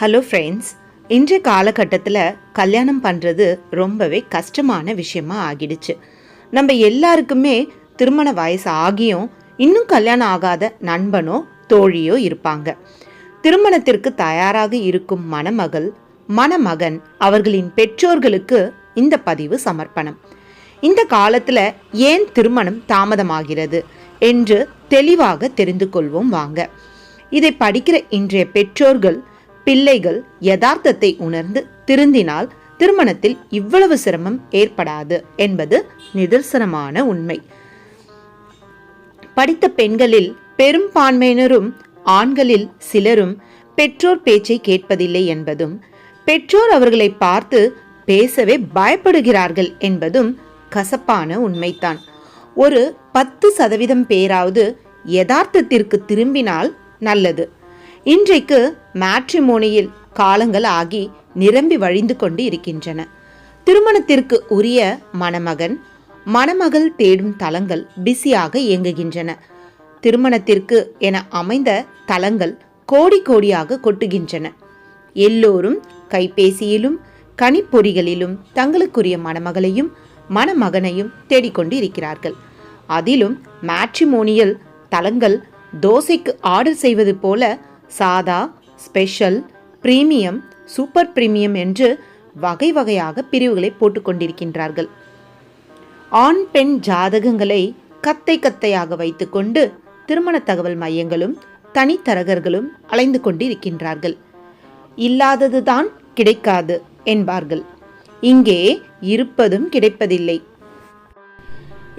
Hello friends இன்றைய காலகட்டத்தில் கல்யாணம் பண்ணுறது ரொம்பவே கஷ்டமான விஷயமா ஆகிடுச்சு. நம்ம எல்லாருக்குமே திருமண வயசு ஆகியும் இன்னும் கல்யாணம் ஆகாத நண்பனோ தோழியோ இருப்பாங்க. திருமணத்திற்கு தயாராக இருக்கும் மணமகள் மணமகன் அவர்களின் பெற்றோர்களுக்கு இந்த பதிவு சமர்ப்பணம். இந்த காலத்தில் ஏன் திருமணம் தாமதமாகிறது என்று தெளிவாக தெரிந்து கொள்வோம் வாங்க. இதை படிக்கிற இன்றைய பெற்றோர்கள் பிள்ளைகள் யதார்த்தத்தை உணர்ந்து திருந்தினால் திருமணத்தில் இவ்வளவு சிரமம் ஏற்படாது என்பது நிதர்சனமான உண்மை. படித்த பெண்களில் பெரும்பான்மையினரும் ஆண்களில் சிலரும் பெற்றோர் பேச்சை கேட்பதில்லை என்பதும் பெற்றோர் அவர்களை பார்த்து பேசவே பயப்படுகிறார்கள் என்பதும் கசப்பான உண்மைதான். ஒரு பத்து சதவீதம் பேராவது யதார்த்தத்திற்கு திரும்பினால் நல்லது. இன்றைக்கு மேட்ரிமோனியில் காலங்கள் ஆகி நிரம்பி வழிந்து கொண்டு இருக்கின்றன. திருமணத்திற்கு உரிய மணமகன் மணமகள் தேடும் தலங்கள் பிஸியாக இயங்குகின்றன. திருமணத்திற்கு என அமைந்த தலங்கள் கோடி கோடியாக கொட்டுகின்றன. எல்லோரும் கைபேசியிலும் கணிப்பொறிகளிலும் தங்களுக்குரிய மணமகளையும் மணமகனையும் தேடிக்கொண்டு இருக்கிறார்கள் அதிலும் மேட்ரிமோனியல் தலங்கள் தோசைக்கு ஆர்டர் செய்வது போல சாதா ஸ்பெஷல் பிரீமியம் சூப்பர் பிரீமியம் என்று வகை வகையாக பிரிவுகளை போட்டுக்கொண்டிருக்கின்றார்கள் ஆண் பெண் ஜாதகங்களை கத்தை கத்தையாக வைத்துக்கொண்டு திருமண தகவல் மையங்களும் தனித்தரகர்களும் அலைந்து கொண்டிருக்கின்றார்கள். இல்லாததுதான் கிடைக்காது என்பார்கள். இங்கே இருப்பதும் கிடைப்பதில்லை.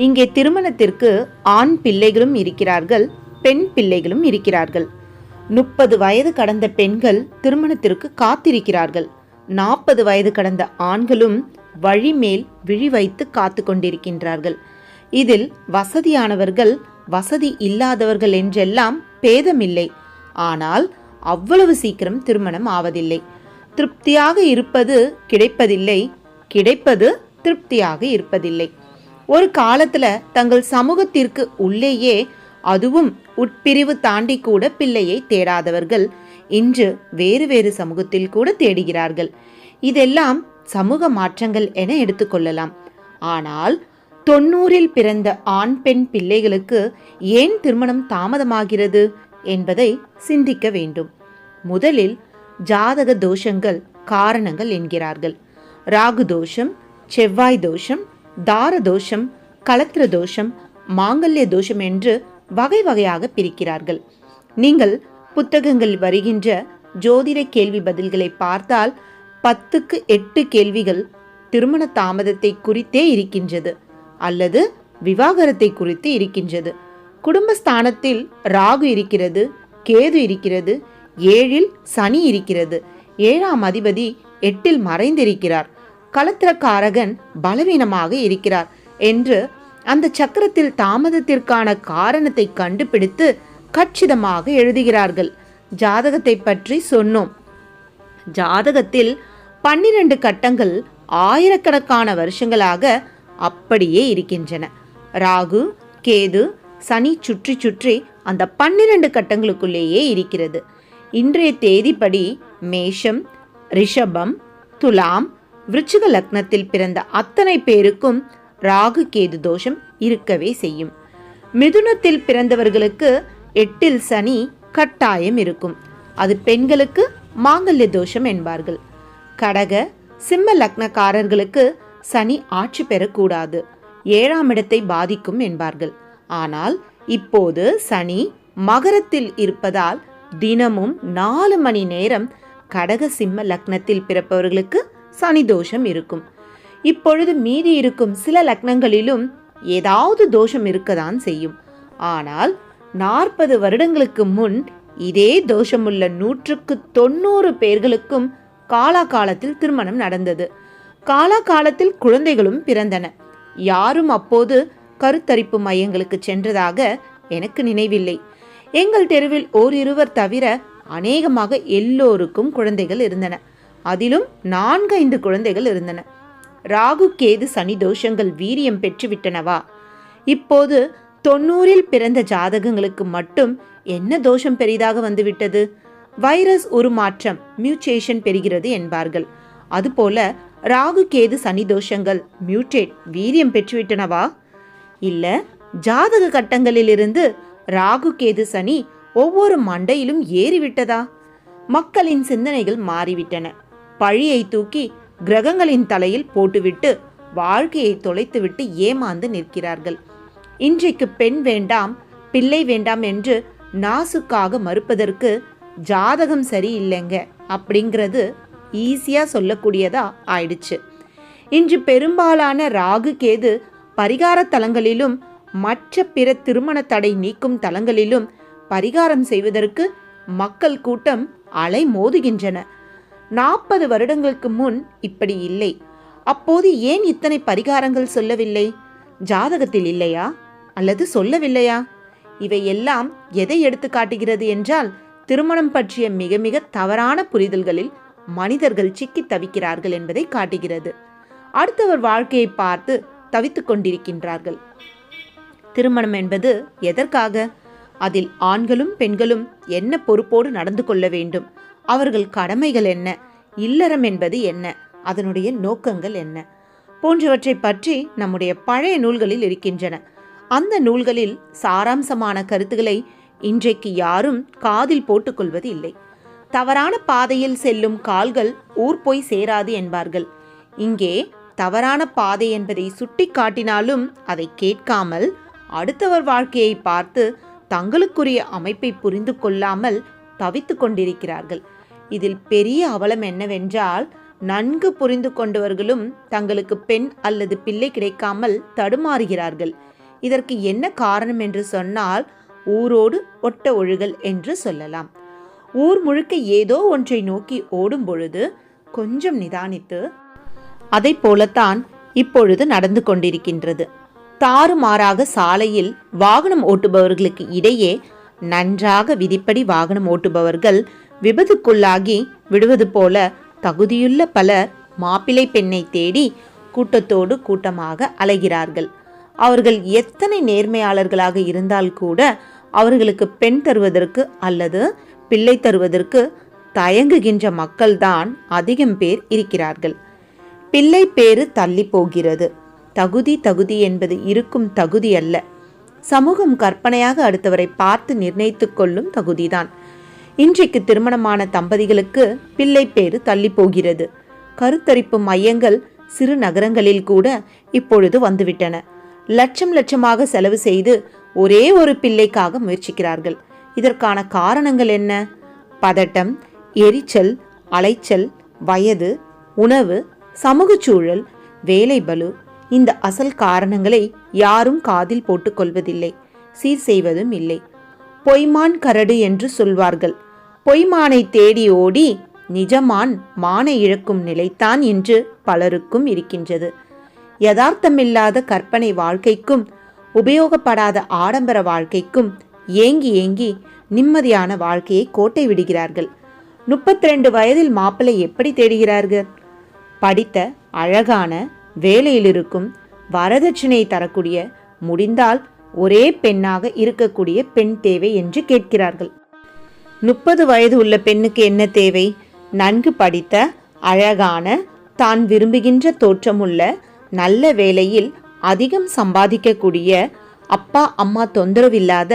இங்கே திருமணத்திற்கு ஆண் பிள்ளைகளும் இருக்கிறார்கள் பெண் பிள்ளைகளும் இருக்கிறார்கள். முப்பது வயது கடந்த பெண்கள் திருமணத்திற்கு காத்திருக்கிறார்கள். நாற்பது வயது கடந்த ஆண்களும் வழிமேல் விழி வைத்து காத்து கொண்டிருக்கின்றார்கள். இதில் வசதியானவர்கள் வசதி இல்லாதவர்கள் என்றெல்லாம் பேதமில்லை. ஆனால் அவ்வளவு சீக்கிரம் திருமணம் ஆவதில்லை. திருப்தியாக இருப்பது கிடைப்பதில்லை. கிடைப்பது திருப்தியாக இருப்பதில்லை. ஒரு காலத்தில் தங்கள் சமூகத்திற்கு உள்ளேயே அதுவும் உட்பிரிவு தாண்டி கூட பிள்ளையை தேடாதவர்கள் இன்று வேறு வேறு சமூகத்தில் கூட தேடுகிறார்கள். இதெல்லாம் சமூக மாற்றங்கள் என எடுத்துக்கொள்ளலாம் ஆனால் தொண்ணூறில் பிறந்த ஆண் பெண் பிள்ளைகளுக்கு ஏன் திருமணம் தாமதமாகிறது என்பதை சிந்திக்க வேண்டும். முதலில் ஜாதக தோஷங்கள் காரணங்கள் என்கிறார்கள். ராகு தோஷம் செவ்வாய் தோஷம் தார தோஷம் கலத்திர தோஷம் மாங்கல்ய தோஷம் என்று வகை வகையாக பிரிக்கிறார்கள். நீங்கள் புத்தகங்கள் வருகின்ற ஜோதிட கேள்வி பதில்களை பார்த்தால் பத்துக்கு எட்டு கேள்விகள் திருமண தாமதத்தை குறித்தே இருக்கின்றது அல்லது விவாகரத்தை குறித்து இருக்கின்றது. குடும்பஸ்தானத்தில் ராகு இருக்கிறது கேது இருக்கிறது ஏழில் சனி இருக்கிறது. ஏழாம் அதிபதி எட்டில் மறைந்திருக்கிறார். கலத்திரக்காரகன் பலவீனமாக இருக்கிறார் என்று அந்த சக்கரத்தில் தாமதத்திற்கான காரணத்தை கண்டுபிடித்து கச்சிதமாக எழுதுகிறார்கள். ஜாதகத்தை பற்றி சொன்னோம். ஜாதகத்தில் பன்னிரண்டு கட்டங்கள் ஆயிரக்கணக்கான வருஷங்களாக அப்படியே இருக்கின்றன. ராகு கேது சனி சுற்றி சுற்றி அந்த பன்னிரண்டு கட்டங்களுக்குள்ளேயே இருக்கிறது. இன்றைய தேதிப்படி மேஷம் ரிஷபம் துலாம் விருச்சிக லக்னத்தில் பிறந்த அத்தனை பேருக்கும் ராகு கேது தோஷம் இருக்கவே செய்யும். மிதுனத்தில் பிறந்தவர்களுக்கு எட்டில் சனி கட்டாயம் இருக்கும். அது பெண்களுக்கு மாங்கல்ய தோஷம் என்பார்கள். கடக சிம்ம லக்னக்காரர்களுக்கு சனி ஆட்சி பெறக்கூடாது. ஏழாம் இடத்தை பாதிக்கும் என்பார்கள். ஆனால் இப்போது சனி மகரத்தில் இருப்பதால் தினமும் நாலு மணி நேரம் கடக சிம்ம லக்னத்தில் பிறப்பவர்களுக்கு சனி தோஷம் இருக்கும். இப்பொழுது மீதி இருக்கும் சில லக்னங்களிலும் ஏதாவது தோஷம் இருக்கதான் செய்யும். ஆனால் நாற்பது வருடங்களுக்கு முன் இதே தோஷமுள்ள நூற்றுக்கு தொண்ணூறு பேர்களுக்கும் காலாகாலத்தில் திருமணம் நடந்தது. காலாகாலத்தில் குழந்தைகளும் பிறந்தன. யாரும் அப்போது கருத்தரிப்பு மையங்களுக்கு சென்றதாக எனக்கு நினைவில்லை. எங்கள் தெருவில் ஓரிருவர் தவிர அநேகமாக எல்லோருக்கும் குழந்தைகள் இருந்தன. அதிலும் நான்கைந்து குழந்தைகள் இருந்தன. ராகு கேது சனி தோஷங்கள் வீரியம் பெற்றுவிட்டனவா? இப்போது தொண்ணூறில் பிறந்த ஜாதகங்களுக்கு மட்டும் என்ன தோஷம் பெரிதாக வந்துவிட்டது? வைரஸ் உருமாற்றம் மியூட்டேஷன் பெறுகிறது என்பார்கள். அதுபோல ராகு கேது சனி தோஷங்கள் மியூட்டேட் வீரியம் பெற்றுவிட்டனவா? இல்ல ஜாதக கட்டங்களிலிருந்து ராகு கேது சனி ஒவ்வொரு மண்டையிலும் ஏறிவிட்டதா? மக்களின் சிந்தனைகள் மாறிவிட்டன. பழியை தூக்கி கிரகங்களின் தலையில் போட்டுவிட்டு வாழ்க்கையை தொலைத்துவிட்டு ஏமாந்து நிற்கிறார்கள். இன்றைக்கு பெண் வேண்டாம் பிள்ளை வேண்டாம் என்று நாசுக்காக மறுப்பதற்கு ஜாதகம் சரியில்லைங்க அப்படிங்கிறது ஈஸியாக சொல்லக்கூடியதா ஆயிடுச்சு. இன்று பெரும்பாலான ராகு கேது பரிகார தலங்களிலும் மற்ற பிற திருமண தடை நீக்கும் தலங்களிலும் பரிகாரம் செய்வதற்கு மக்கள் கூட்டம் அலை மோதுகின்றன நாற்பது வருடங்களுக்கு முன் இப்படி இல்லை. அப்போது ஏன் இத்தனை பரிகாரங்கள் சொல்லவில்லை? ஜாதகத்தில் இல்லையா? அல்லது சொல்லவில்லையா? இவை எல்லாம் எதை எடுத்து காட்டுகிறது என்றால் திருமணம் பற்றிய மிக மிக தவறான புரிதல்களில் மனிதர்கள் சிக்கி தவிக்கிறார்கள் என்பதை காட்டுகிறது. அடுத்தவர் வாழ்க்கையை பார்த்து தவித்துக் கொண்டிருக்கின்றார்கள். திருமணம் என்பது எதற்காக? அதில் ஆண்களும் பெண்களும் என்ன பொறுப்போடு நடந்து கொள்ள வேண்டும்? அவர்கள் கடமைகள் என்ன? இல்லறம் என்பது என்ன? அதனுடைய நோக்கங்கள் என்ன? போன்றவற்றை பற்றி நம்முடைய பழைய நூல்களில் இருக்கின்றன. அந்த நூல்களில் சாராம்சமான கருத்துக்களை இன்றைக்கு யாரும் காதில் போட்டுக்கொள்வது இல்லை தவறான பாதையில் செல்லும் கால்கள் ஊர் போய் சேராது என்பார்கள். இங்கே தவறான பாதை என்பதை சுட்டி காட்டினாலும் அதை கேட்காமல் அடுத்தவர் வாழ்க்கையை பார்த்து தங்களுக்குரிய அமைப்பை புரிந்து கொள்ளாமல் தவித்து கொண்டிருக்கிறார்கள். இதில் பெரிய அவலம் என்னவென்றால் நன்கு புரிந்து கொண்டவர்களும் தங்களுக்கு பெண் அல்லது பிள்ளை கிடைக்காமல் தடுமாறுகிறார்கள். இதற்கு என்ன காரணம் என்று சொன்னால் ஊரோடு ஒட்ட ஒழுகல் என்று சொல்லலாம். ஊர் முழுக்க ஏதோ ஒன்றை நோக்கி ஓடும் பொழுது கொஞ்சம் நிதானித்து அதை போலத்தான் இப்பொழுது நடந்து கொண்டிருக்கின்றது. தாறுமாறாக சாலையில் வாகனம் ஓட்டுபவர்களுக்கு இடையே நன்றாக விதிப்படி வாகனம் ஓட்டுபவர்கள் விபத்துக்குள்ளாகி விடுவது போல தகுதியுள்ள பலர் மாப்பிள்ளை பெண்ணை தேடி கூட்டத்தோடு கூட்டமாக அலைகிறார்கள். அவர்கள் எத்தனை நேர்மையாளர்களாக இருந்தால் கூட அவர்களுக்கு பெண் தருவதற்கு அல்லது பிள்ளை தருவதற்கு தயங்குகின்ற மக்கள்தான் அதிகம் பேர் இருக்கிறார்கள். பிள்ளை பேரு தள்ளி போகிறது. தகுதி தகுதி என்பது இருக்கும் தகுதி அல்ல. சமூகம் கற்பனையாக அடுத்தவரை பார்த்து நிர்ணயித்துக் கொள்ளும் தகுதிதான். இன்றைக்கு திருமணமான தம்பதிகளுக்கு பிள்ளை பேறு தள்ளி போகிறது. கருத்தரிப்பு மையங்கள் சிறு நகரங்களில் கூட இப்பொழுது வந்துவிட்டன. லட்சம் லட்சமாக செலவு செய்து ஒரே ஒரு பிள்ளைக்காக முயற்சிக்கிறார்கள். இதற்கான காரணங்கள் என்ன? பதட்டம் எரிச்சல் அலைச்சல் வயது உணவு சமூக சூழல் வேலை பலு இந்த அசல் காரணங்களை யாரும் காதில் போட்டுக்கொள்வதில்லை சீர் செய்வதும் இல்லை. பொய்மான் கரடு என்று சொல்வார்கள். பொய்மானை தேடி ஓடி நிஜமான் மானை இழக்கும் நிலைத்தான் என்று பலருக்கும் இருக்கின்றது. யதார்த்தமில்லாத கற்பனை வாழ்க்கைக்கும் உபயோகப்படாத ஆடம்பர வாழ்க்கைக்கும் ஏங்கி ஏங்கி நிம்மதியான வாழ்க்கையை கோட்டை விடுகிறார்கள். முப்பத்தி ரெண்டு வயதில் மாப்பிள்ளை எப்படி தேடுகிறார்கள்? படித்த அழகான வேலையில் இருக்கும் வரதட்சணையை தரக்கூடிய முடிந்தால் ஒரே பெண்ணாக இருக்கக்கூடிய பெண் தேவை என்று கேட்கிறார்கள். முப்பது வயது உள்ள பெண்ணுக்கு என்ன தேவை? நன்கு படித்த அழகான தான் விரும்புகின்ற தோற்றமுள்ள நல்ல வேலையில் அதிகம் சம்பாதிக்கக்கூடிய அப்பா அம்மா தொந்தரவில்லாத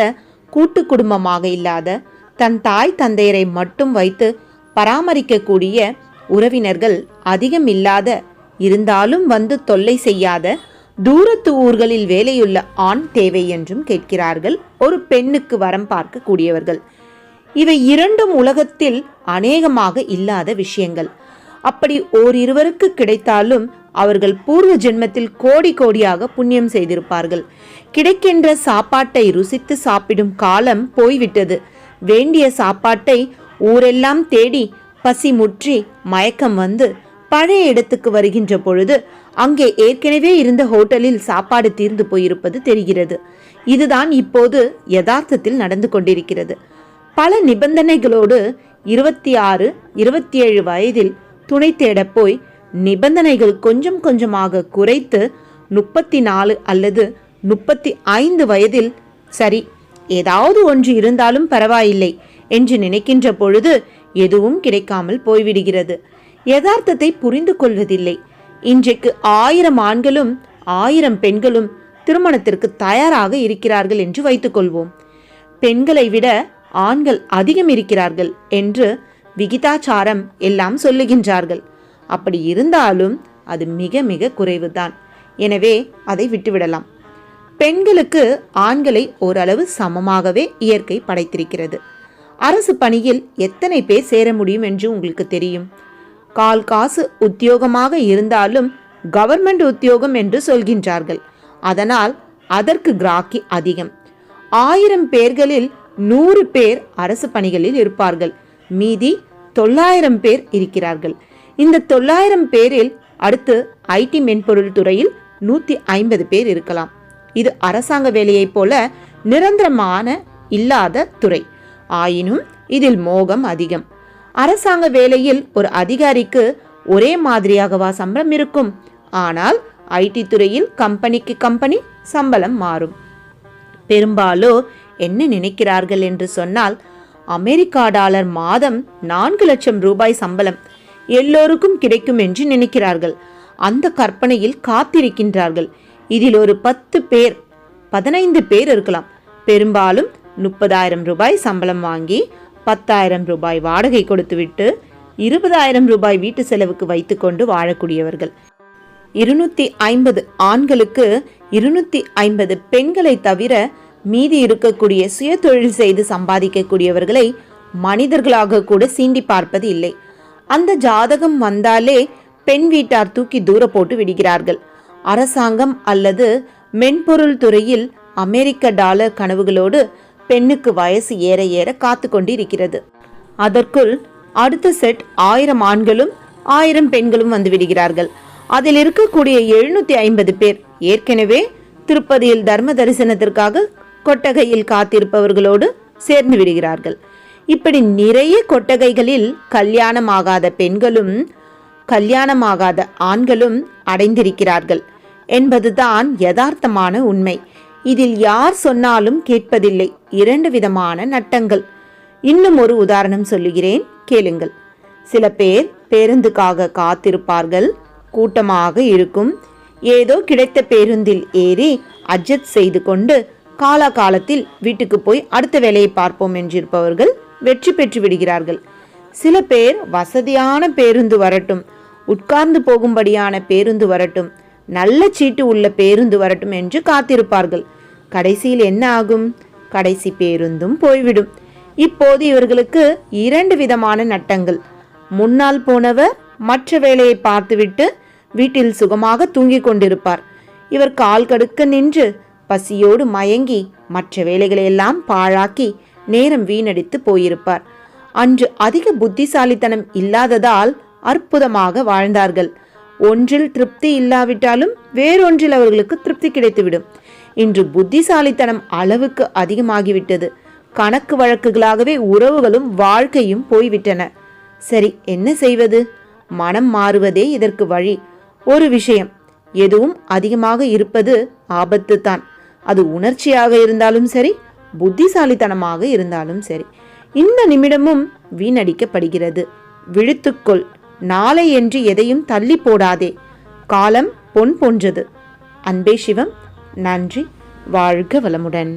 கூட்டு குடும்பமாக இல்லாத தன் தாய் தந்தையரை மட்டும் வைத்து பராமரிக்கக்கூடிய உறவினர்கள் அதிகம் இல்லாத இருந்தாலும் வந்து தொல்லை செய்யாத தூரத்து ஊர்களில் வேலையுள்ள ஆண் தேவை என்றும் கேட்கிறார்கள். ஒரு பெண்ணுக்கு வரம் பார்க்கக்கூடியவர்கள். இவை இரண்டும் உலகத்தில் அநேகமாக இல்லாத விஷயங்கள். அப்படி ஓரிருவருக்கு கிடைத்தாலும் அவர்கள் பூர்வ ஜென்மத்தில் கோடி கோடியாக புண்ணியம் செய்திருப்பார்கள். கிடைக்கின்ற சாப்பாட்டை ருசித்து சாப்பிடும் காலம் போய்விட்டது. வேண்டிய சாப்பாட்டை ஊரெல்லாம் தேடி பசி முற்றி மயக்கம் வந்து பழைய இடத்துக்கு வருகின்ற பொழுது அங்கே ஏற்கனவே இருந்த ஹோட்டலில் சாப்பாடு தீர்ந்து போயிருப்பது தெரிகிறது. இதுதான் இப்போது யதார்த்தத்தில் நடந்து கொண்டிருக்கிறது. பல நிபந்தனைகளோடு இருபத்தி ஆறு இருபத்தி ஏழு வயதில் துணை தேடப் போய் நிபந்தனைகள் கொஞ்சம் கொஞ்சமாக குறைத்து முப்பத்தி நாலு அல்லது முப்பத்தி ஐந்து வயதில் சரி ஏதாவது ஒன்று இருந்தாலும் பரவாயில்லை என்று நினைக்கின்ற பொழுது எதுவும் கிடைக்காமல் போய்விடுகிறது. யதார்த்தத்தை புரிந்து கொள்வதில்லை. இன்றைக்கு ஆயிரம் ஆண்களும் ஆயிரம் பெண்களும் திருமணத்திற்கு தயாராக இருக்கிறார்கள் என்று வைத்துக்கொள்வோம். பெண்களை விட ஆண்கள் அதிகம் இருக்கிறார்கள் என்று விகிதாச்சாரம் எல்லாம் சொல்லுகின்றார்கள். அப்படி இருந்தாலும் அது மிக மிக குறைவுதான். எனவே அதை விட்டுவிடலாம். பெண்களுக்கு ஆண்களை ஓரளவு சமமாகவே இயற்கை படைத்திருக்கிறது. அரசு பணியில் எத்தனை பேர் சேர முடியும் என்று உங்களுக்கு தெரியும்? கால் காசு உத்தியோகமாக இருந்தாலும் கவர்மெண்ட் உத்தியோகம் என்று சொல்கின்றார்கள். அதனால் அதற்கு கிராக்கி அதிகம். ஆயிரம் பேர்களில் நூறு பேர் அரசு பணிகளில் இருப்பார்கள். மீதி தொள்ளாயிரம் பேர் இருக்கிறார்கள். இந்த தொள்ளாயிரம் பேரில் அடுத்து ஐடி மென்பொருள் துறையில் நூற்றி ஐம்பது பேர் இருக்கலாம். இது அரசாங்க வேலையைப் போல நிரந்தரமான இல்லாத துறை. ஆயினும் இதில் மோகம் அதிகம். அரசாங்க வேலையில் ஒரு அதிகாரிக்கு ஒரே மாதிரியாகவா சம்பளம் இருக்கும். ஆனால் ஐடி துறையில் கம்பெனிக்கு கம்பெனி சம்பளம் மாறும். பெரும்பாலும் என்ன நினைக்கிறார்கள் என்று சொன்னால் அமெரிக்கா டாலர் மாதம் நான்கு லட்சம் ரூபாய் சம்பளம் எல்லோருக்கும் கிடைக்கும் என்று நினைக்கிறார்கள். அந்த கற்பனையில் காத்திருக்கின்றார்கள். இதில் ஒரு பத்து பேர் பதினைந்து பேர் இருக்கலாம். பெரும்பாலும் முப்பதாயிரம் ரூபாய் சம்பளம் வாங்கி பத்தாயிரம் ரூபாய் வாடகை கொடுத்துவிட்டு இருபதாயிரம் ரூபாய் வீட்டு செலவுக்கு வைத்துக்கொண்டு வாழக்கூடியவர்கள். இருநூத்தி ஐம்பது ஆண்களுக்கு இருநூத்தி ஐம்பது பெண்களை தவிர மீதி இருக்கக்கூடிய சுய தொழில் செய்து சம்பாதிக்கக்கூடியவர்களை மனிதர்களாக கூட சீண்டி பார்ப்பது இல்லை. அந்த ஜாதகம் வந்தாலே பெண் வீட்டார் தூக்கி தூர போட்டு விடுகிறார்கள். அரசாங்கம் அல்லது மென்பொருள் துறையில் அமெரிக்க டாலர் கனவுகளோடு பெண்ணுக்கு வயசு ஏற ஏற காத்து கொண்டிருக்கிறது. அதற்குள் அடுத்த செட் ஆயிரம் ஆண்களும் ஆயிரம் பெண்களும் வந்து விடுகிறார்கள். அதில் இருக்கக்கூடிய எழுநூத்தி ஐம்பது பேர் ஏற்கனவே திருப்பதியில் தர்ம தரிசனத்திற்காக கொட்டகையில் காத்திருப்பவர்களோடு சேர்ந்து விடுகிறார்கள். இப்படி நிறைய கொட்டகைகளில் கல்யாணமாகாத பெண்களும் கல்யாணமாகாத ஆண்களும் அடைந்திருக்கிறார்கள் என்பதுதான் யதார்த்தமான உண்மை. இதில் யார் சொன்னாலும் கேட்பதில்லை. இரண்டு விதமான நட்டங்கள். இன்னும் ஒரு உதாரணம் சொல்லுகிறேன். கேளுங்கள். சில பேர் பேருந்துக்காக காத்திருப்பார்கள். கூட்டமாக இருக்கும். ஏதோ கிடைத்த பேருந்தில் ஏறி அட்ஜஸ்ட் செய்து கொண்டு காலாகாலத்தில் வீட்டுக்கு போய் அடுத்த வேலையை பார்ப்போம் என்றிருப்பவர்கள் வெற்றி பெற்று விடுகிறார்கள். சில பேர் வசதியான பேருந்து வரட்டும் உட்கார்ந்து போகும்படியான பேருந்து வரட்டும் நல்ல சீட்டு உள்ள பேருந்து வரட்டும் என்று காத்திருப்பார்கள். கடைசியில் என்ன ஆகும்? கடைசி பேருந்தும் போய்விடும். இப்போது இவர்களுக்கு இரண்டு விதமான நட்டங்கள். முன்னால் போனவர் மற்ற வேலையை பார்த்துவிட்டு வீட்டில் சுகமாக தூங்கிக் கொண்டிருப்பார். இவர் கால் கடுக்க நின்று பசியோடு மயங்கி மற்ற வேலைகளையெல்லாம் பாழாக்கி நேரம் வீணடித்து போயிருப்பார். அன்று அதிக புத்திசாலித்தனம் இல்லாததால் அற்புதமாக வாழ்ந்தார்கள். ஒன்றில் திருப்தி இல்லாவிட்டாலும் வேறொன்றில் அவர்களுக்கு திருப்தி கிடைத்துவிடும். இன்று புத்திசாலித்தனம் அளவுக்கு அதிகமாகிவிட்டது. கணக்கு வழக்குகளாகவே உறவுகளும் வாழ்க்கையும் போய்விட்டன. சரி என்ன செய்வது? மனம் மாறுவதே இதற்கு வழி. ஒரு விஷயம் எதுவும் அதிகமாக இருப்பது ஆபத்து தான் அது உணர்ச்சியாக இருந்தாலும் சரி புத்திசாலித்தனமாக இருந்தாலும் சரி இந்த நிமிடமும் வீணடிக்கப்படுகிறது. விழுத்துக்கொள் நாளை என்று எதையும் தள்ளி போடாதே. காலம் பொன் போன்றது. அன்பே சிவம் நன்றி வாழ்க வளமுடன்.